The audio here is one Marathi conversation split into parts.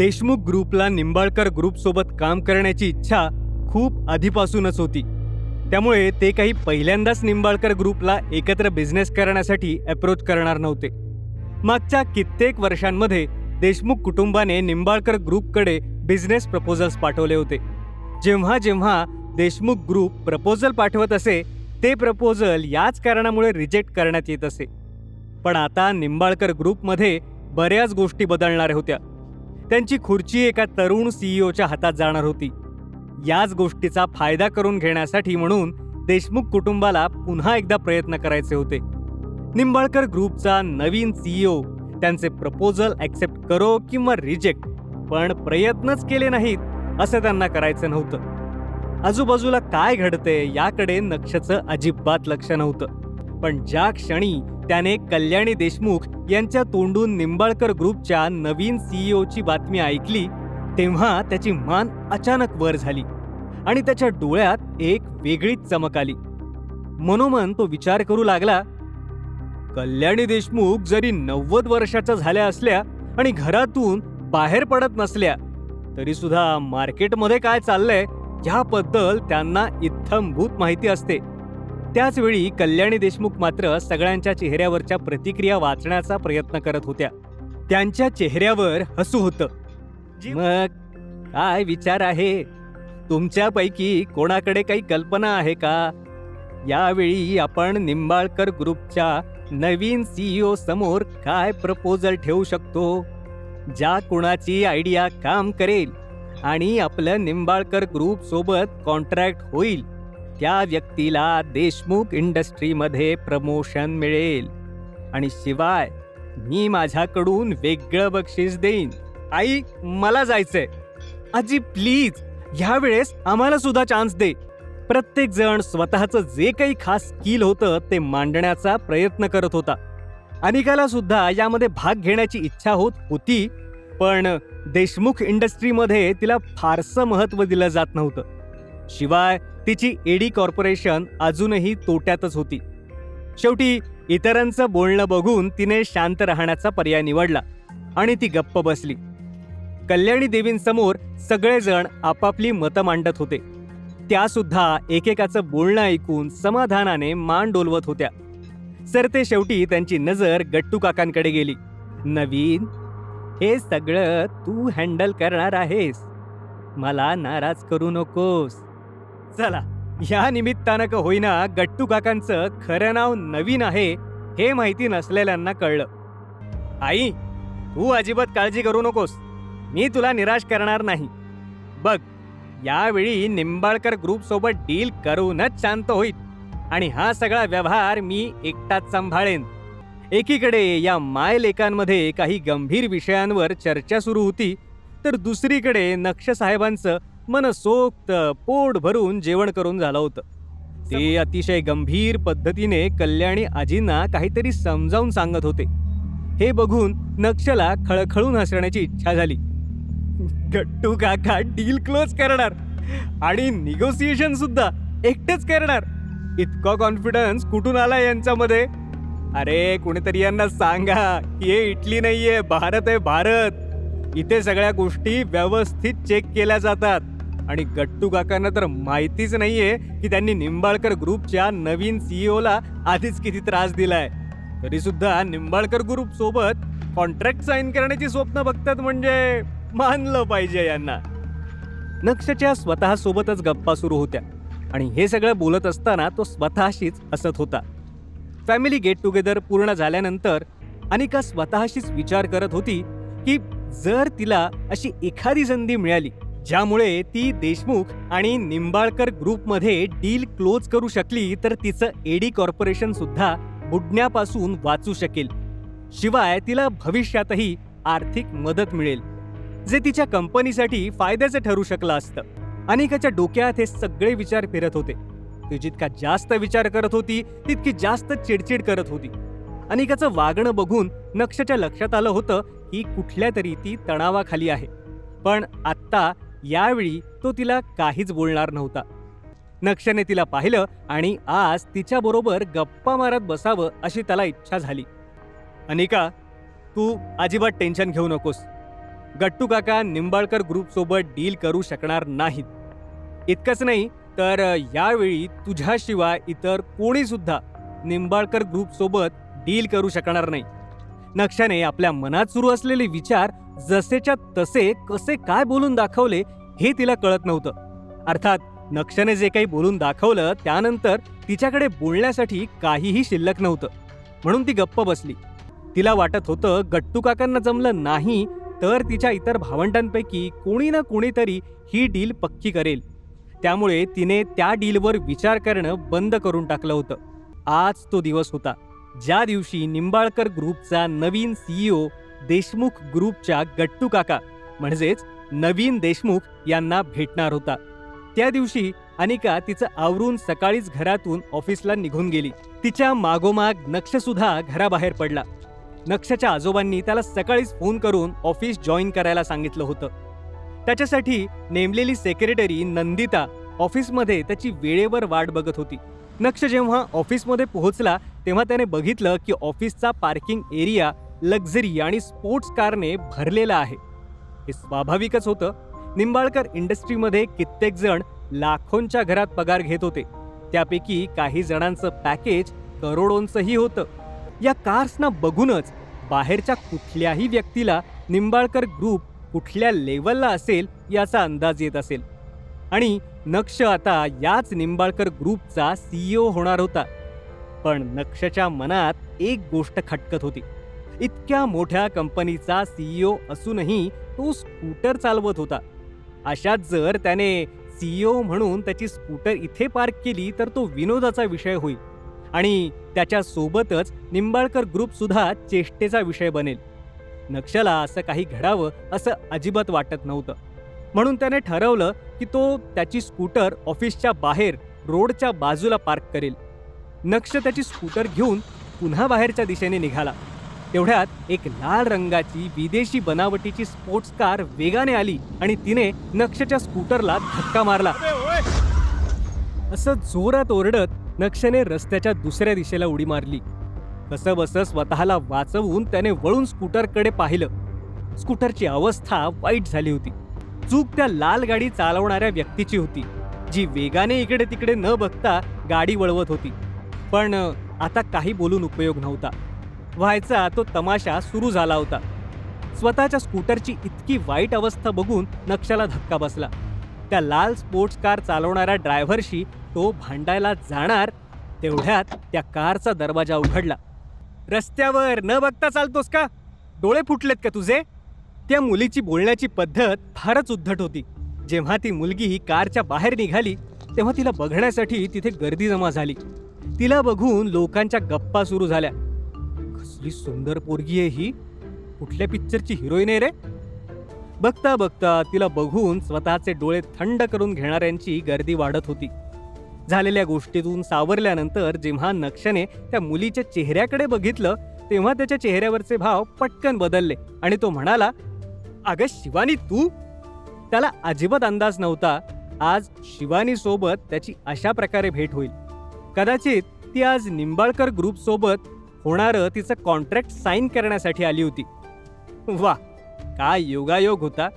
देशमुख ग्रुपला निंबाळकर ग्रुपसोबत काम करण्याची इच्छा खूप आधीपासूनच होती. त्यामुळे ते काही पहिल्यांदाच निंबाळकर ग्रुपला एकत्र बिझनेस करण्यासाठी अप्रोच करणार नव्हते. मागच्या कित्येक वर्षांमध्ये देशमुख कुटुंबाने निंबाळकर ग्रुपकडे बिझनेस प्रपोजल्स पाठवले होते. जेव्हा जेव्हा देशमुख ग्रुप प्रपोजल पाठवत असे ते प्रपोजल याच कारणामुळे रिजेक्ट करण्यात येत असे. पण आता निंबाळकर ग्रुपमध्ये बऱ्याच गोष्टी बदलणार होत्या. त्यांची खुर्ची एका तरुण सीईओच्या हातात जाणार होती. याच गोष्टीचा फायदा करून घेण्यासाठी म्हणून देशमुख कुटुंबाला पुन्हा एकदा प्रयत्न करायचे होते. निंबाळकर ग्रुपचा नवीन सीईओ त्यांचे प्रपोजल ॲक्सेप्ट करो किंवा रिजेक्ट पण प्रयत्नच केले नाहीत असं त्यांना करायचं नव्हतं. आजूबाजूला काय घडते याकडे नक्षचं अजिबात लक्ष नव्हतं. पण ज्या क्षणी त्याने कल्याणी देशमुख यांच्या तोंडून निंबाळकर ग्रुपच्या नवीन सीईओची बातमी ऐकली तेव्हा त्याची मान अचानक वर झाली आणि त्याच्या डोळ्यात एक वेगळीच चमक आली. मनोमन तो विचार करू लागला कल्याणी देशमुख जरी नव्वद वर्षाच्या झाल्या असल्या आणि घरातून बाहेर पडत नसल्या तरी सुद्धा मार्केटमध्ये काय चाललंय ह्याबद्दल त्यांना इत्थंभूत माहिती असते. त्याच वेळी कल्याणी देशमुख मात्र सगळ्यांच्या चेहऱ्यावरच्या प्रतिक्रिया वाचण्याचा प्रयत्न करत होत्या. त्यांच्या चेहऱ्यावर हसू होतं. मग काय विचार आहे? तुमच्यापैकी कोणाकडे काही कल्पना आहे का? यावेळी आपण निंबाळकर ग्रुपच्या नवीन सीईओ समोर काय प्रपोजल ठेवू शकतो? ज्या कुणाची आयडिया काम करेल आणि आपलं निंबाळकर ग्रुप सोबत कॉन्ट्रॅक्ट होईल. त्या व्यक्तीला देशमुख इंडस्ट्रीमध्ये प्रमोशन मिळेल. आणि शिवाय मी माझ्याकडून वेगळं बक्षीस देईन. आई मला जायचंय. आजी प्लीज ह्यावेळेस आम्हाला सुद्धा चान्स दे. प्रत्येक जण स्वतःचं जे काही खास स्किल होतं ते मांडण्याचा प्रयत्न करत होता. अनिकाला सुद्धा यामध्ये भाग घेण्याची इच्छा होत होती पण देशमुख इंडस्ट्रीमध्ये तिला फारसं महत्त्व दिलं जात नव्हतं. शिवाय तिची एडी कॉर्पोरेशन अजूनही तोट्यातच होती. शेवटी इतरांचं बोलणं बघून तिने शांत राहण्याचा पर्याय निवडला आणि ती गप्प बसली. कल्याणी देवींसमोर सगळेजण आपापली मतं मांडत होते. त्यासुद्धा एकेकाचं बोलणं ऐकून समाधानाने मान डोलवत होत्या. सरते शेवटी त्यांची नजर गट्टू काकांकडे गेली. नवीन हे सगळं तू हँडल करणार आहेस. मला नाराज करू नकोस. चला या निमित्तानं का होईना गट्टू काकांचं खरं नाव नवीन आहे हे माहिती नसलेल्यांना कळलं. आई तू अजिबात काळजी करू नकोस. मी तुला निराश करणार नाही. बघ यावेळी निंबाळकर ग्रुपसोबत डील करूनच शांत होईल आणि हा सगळा व्यवहार मी एकटाच सांभाळेन. एकीकडे या मायलेकांमध्ये काही गंभीर विषयांवर चर्चा सुरू होती तर दुसरीकडे नक्षसाहेबांचं मनसोक्त पोट भरून जेवण करून झालं होतं. ते अतिशय गंभीर पद्धतीने कल्याणी आजींना काहीतरी समजावून सांगत होते. हे बघून नक्षला खळखळून हसण्याची इच्छा झाली. गट्टू काका डील क्लोज करणार आणि निगोसिएशन सुद्धा एकटेच करणार. इतका कॉन्फिडन्स कुठून आला यांच्यामध्ये? अरे कुणीतरी यांना सांगा की हे इटली नाहीये भारत आहे भारत. इथे सगळ्या गोष्टी व्यवस्थित चेक केल्या जातात. आणि गट्टू काकांना तर माहितीच नाहीये की त्यांनी निंबाळकर ग्रुपच्या नवीन सीईओला आधीच किती त्रास दिलाय. तरी सुद्धा निंबाळकर ग्रुप सोबत कॉन्ट्रॅक्ट साईन करण्याची स्वप्न बघतात म्हणजे मानलं पाहिजे यांना. नक्षच्या स्वतःसोबतच गप्पा सुरू होत्या आणि हे सगळं बोलत असताना तो स्वतःशीच हसत होता. फॅमिली गेट टुगेदर पूर्ण झाल्यानंतर अनिका स्वतःशीच विचार करत होती की जर तिला अशी एखादी संधी मिळाली ज्यामुळे ती देशमुख आणि निंबाळकर ग्रुपमध्ये डील क्लोज करू शकली तर तिचं एडी कॉर्पोरेशन सुद्धा बुडण्यापासून वाचू शकेल. शिवाय तिला भविष्यातही आर्थिक मदत मिळेल जे तिच्या कंपनीसाठी फायद्याचं ठरू शकलं असतं. अनिकाच्या डोक्यात हे सगळे विचार फिरत होते. ती जितका जास्त विचार करत होती तितकी जास्त चिडचिड करत होती. अनिकाचं वागणं बघून नक्षच्या लक्षात आलं होतं की कुठल्या तरी ती तणावाखाली आहे. पण आत्ता यावेळी तो तिला काहीच बोलणार नव्हता. नक्षने तिला पाहिलं आणि आज तिच्याबरोबर गप्पा मारत बसावं अशी त्याला इच्छा झाली. अनिका तू अजिबात टेन्शन घेऊ नकोस. गट्टू काका निंबाळकर ग्रुपसोबत डील करू शकणार नाहीत. इतकंच नाही तर यावेळी तुझ्याशिवाय इतर कोणीसुद्धा निंबाळकर ग्रुपसोबत डील करू शकणार नाही. नक्षाने आपल्या मनात सुरू असलेले विचार जसेच्या तसे कसे काय बोलून दाखवले हे तिला कळत नव्हतं. अर्थात नक्षाने जे काही बोलून दाखवलं त्यानंतर तिच्याकडे बोलण्यासाठी काहीही शिल्लक नव्हतं. म्हणून ती गप्प बसली. तिला वाटत होतं गट्टू काकांना जमलं नाही तर तिच्या इतर भावंडांपैकी कोणी ना कोणीतरी ही डील पक्की करेल. त्यामुळे तिने त्या डीलवर विचार करणं बंद करून टाकलं होतं. आज तो दिवस होता. ज्या दिवशी निंबाळकर ग्रुपचा नवीन सीईओ देशमुख ग्रुपच्या गट्टू काका म्हणजेच नवीन देशमुख यांना भेटणार होता. त्या दिवशी अनिका तिचं आवरून सकाळीच घरातून ऑफिसला निघून गेली. तिच्या मागोमाग नक्षसुद्धा घराबाहेर पडला. नक्षच्या आजोबांनी त्याला सकाळीच फोन करून ऑफिस जॉईन करायला सांगितलं होतं. त्याच्यासाठी नेमलेली सेक्रेटरी नंदिता ऑफिसमध्ये त्याची वेळेवर वाट बघत होती. नक्ष जेव्हा ऑफिसमध्ये पोहोचला तेव्हा त्याने बघितलं की ऑफिसचा पार्किंग एरिया लक्झरी आणि स्पोर्ट्स कारने भरलेला आहे. हे स्वाभाविकच होतं. निंबाळकर इंडस्ट्रीमध्ये कित्येक जण लाखोंच्या घरात पगार घेत होते. त्यापैकी काही जणांचं पॅकेज करोडोंचंही होतं. या कार्सना बघूनच बाहेरच्या कुठल्याही व्यक्तीला निंबाळकर ग्रुप कुठल्या लेवलला असेल याचा अंदाज येत असेल. आणि नक्ष आता याच निंबाळकर ग्रुपचा सीईओ होणार होता. पण नक्षच्या मनात एक गोष्ट खटकत होती. इतक्या मोठ्या कंपनीचा सीईओ असूनही तो स्कूटर चालवत होता. अशात जर त्याने सीईओ म्हणून त्याची स्कूटर इथे पार्क केली तर तो विनोदाचा विषय होईल. आणि त्याच्यासोबतच निंबाळकर ग्रुपसुद्धा चेष्टेचा विषय बनेल. नक्षला असं काही घडावं असं अजिबात वाटत नव्हतं. म्हणून त्याने ठरवलं की तो त्याची स्कूटर ऑफिसच्या बाहेर रोडच्या बाजूला पार्क करेल. नक्ष त्याची स्कूटर घेऊन पुन्हा बाहेरच्या दिशेने निघाला. तेवढ्यात एक लाल रंगाची विदेशी बनावटीची स्पोर्ट्स कार वेगाने आली आणि तिने नक्षच्या स्कूटरला धक्का मारला. असं जोरात ओरडत नक्षने रस्त्याच्या दुसऱ्या दिशेला उडी मारली. कसं बसं स्वतःला वाचवून त्याने वळून स्कूटरकडे पाहिलं. स्कूटरची अवस्था वाईट झाली होती. चूक त्या लाल गाडी चालवणाऱ्या व्यक्तीची होती जी वेगाने इकडे तिकडे न बघता गाडी वळवत होती. पण आता काही बोलून उपयोग नव्हता. व्हायचा तो तमाशा सुरू झाला होता. स्वतःच्या स्कूटरची इतकी वाईट अवस्था बघून नक्षला धक्का बसला. त्या लाल स्पोर्ट्स कार चालवणाऱ्या ड्रायव्हरशी तो भांडायला जाणार तेवढ्यात त्या कारचा दरवाजा उघडला. रस्त्यावर न बघता चालतोस का? डोळे फुटलेत का तुझे? त्या मुलीची बोलण्याची पद्धत फारच उद्धट होती. जेव्हा ती मुलगी ही कारच्या बाहेर निघाली तेव्हा तिला बघण्यासाठी तिथे गर्दी जमा झाली. तिला बघून लोकांच्या गप्पा सुरू झाल्या. कसली सुंदर पोरगी आहे ही. कुठल्या पिक्चरची हिरोईन आहे रे? बघता बघता तिला बघून स्वतःचे डोळे थंड करून घेणाऱ्यांची गर्दी वाढत होती. झालेल्या गोष्टीतून सावरल्यानंतर जेव्हा नक्षने त्या मुलीच्या चेहऱ्याकडे बघितलं तेव्हा त्याच्या चेहऱ्यावरचे भाव पटकन बदलले आणि तो म्हणाला अगं शिवानी तू? त्याला अजिबात अंदाज नव्हता. आज शिवानी सोबत त्याची अशा प्रकारे भेट होईल. कदाचित ती आज निंबाळकर ग्रुप सोबत होणारं तिचं कॉन्ट्रॅक्ट साईन करण्यासाठी आली होती. वा काय योगायोग होता.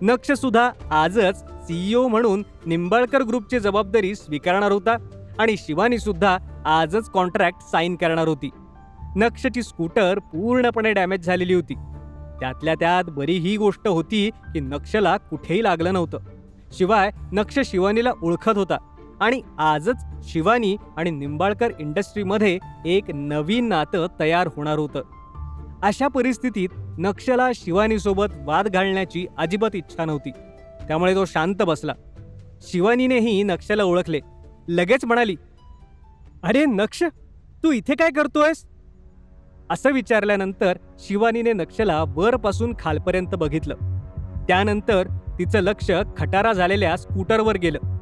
नक्षसुद्धा आजच सीईओ म्हणून निंबाळकर ग्रुपची जबाबदारी स्वीकारणार होता आणि शिवानीसुद्धा आजच कॉन्ट्रॅक्ट साईन करणार होती. नक्षची स्कूटर पूर्णपणे डॅमेज झालेली होती. त्यातल्या त्यात बरी ही गोष्ट होती की नक्षला कुठेही लागलं नव्हतं. शिवाय नक्ष शिवानीला ओळखत होता. आणि आजच शिवानी आणि निंबाळकर इंडस्ट्रीमध्ये एक नवीन नातं तयार होणार होतं. अशा परिस्थितीत नक्षला शिवानीसोबत वाद घालण्याची अजिबात इच्छा नव्हती. त्यामुळे तो शांत बसला. शिवानीनेही नक्षला ओळखले. लगेच म्हणाली अरे नक्ष तू इथे काय करतोयस? असं विचारल्यानंतर शिवानीने नक्षला वरपासून खालपर्यंत बघितलं. त्यानंतर तिचं लक्ष खटारा झालेल्या स्कूटरवर गेलं.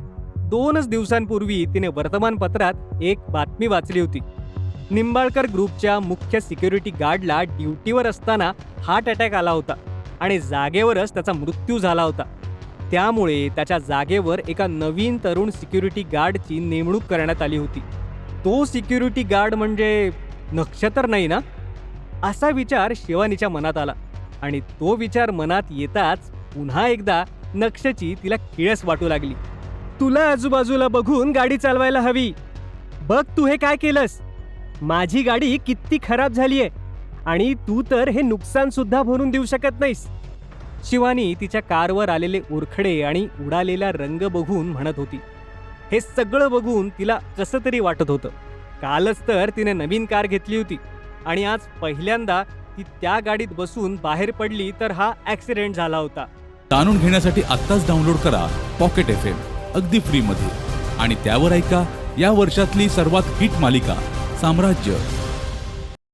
दोनच दिवसांपूर्वी तिने वर्तमानपत्रात एक बातमी वाचली होती. निंबाळकर ग्रुपच्या मुख्य सिक्युरिटी गार्डला ड्युटीवर असताना हार्ट अटॅक आला होता आणि जागेवरच त्याचा मृत्यू झाला होता. त्यामुळे त्याच्या जागेवर एका नवीन तरुण सिक्युरिटी गार्डची नेमणूक करण्यात आली होती. तो सिक्युरिटी गार्ड म्हणजे नक्षत्र नाही ना? असा विचार शिवानीच्या मनात आला आणि तो विचार मनात येताच पुन्हा एकदा नक्षची तिला किळस वाटू लागली. तुला आजूबाजूला बघून गाडी चालवायला हवी. बघ तू हे काय केलंस. माझी गाडी किती खराब झालीये आणि तू तर हे नुकसान सुद्धा भरून देऊ शकत नाहीस. शिवानी तिच्या कारवर आलेले उरखडे आणि उडालेला रंग बघून म्हणत होती. हे सगळं बघून तिला कसं तरी वाटत होतं. कालच तर तिने नवीन कार घेतली होती आणि आज पहिल्यांदा ती त्या गाडीत बसून बाहेर पडली तर हा ॲक्सिडेंट झाला होता. जाणून घेण्यासाठी आत्ताच डाउनलोड करा पॉकेट एफ एम. अगदी फ्रीमध्ये आणि त्यावर ऐका या वर्षातली सर्वात हिट मालिका साम्राज्य.